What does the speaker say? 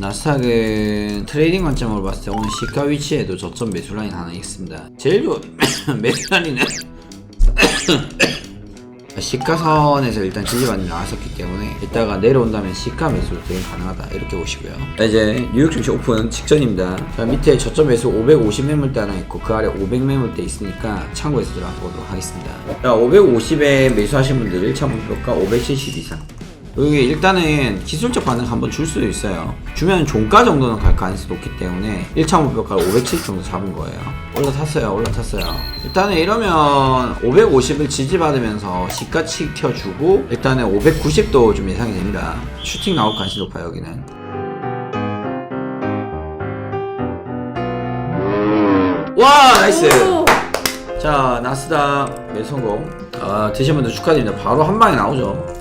나스닥은 트레이딩 관점으로 봤을 때 오늘 시가 위치에도 저점 매수 라인 하나 있습니다. 제일 좋은 매수 라인은 시가 선에서 일단 지지반이 나왔었기 때문에 이따가 내려온다면 시가 매수도 대응 가능하다 이렇게 보시고요. 자, 이제 뉴욕 증시 오픈 직전입니다. 자, 밑에 저점 매수 550 매물대 하나 있고 그 아래 500 매물대 있으니까 참고해서 들어가 보도록 하겠습니다. 자 550에 매수하신 분들 1차 목표가 570 이상 여기 일단은 기술적 반응 한번 줄 수도 있어요. 주면 종가 정도는 갈 가능성이 높기 때문에 1차 목표가를 570 정도 잡은 거예요. 올라탔어요, 올라탔어요. 일단은 이러면 550을 지지받으면서 시가 치켜주고 일단은 590도 좀 예상이 됩니다. 슈팅 나올 가능성이 높아요, 여기는. 와, 나이스! 오! 자, 나스닥 매수 성공. 아, 드신 분들 축하드립니다. 바로 한 방에 나오죠.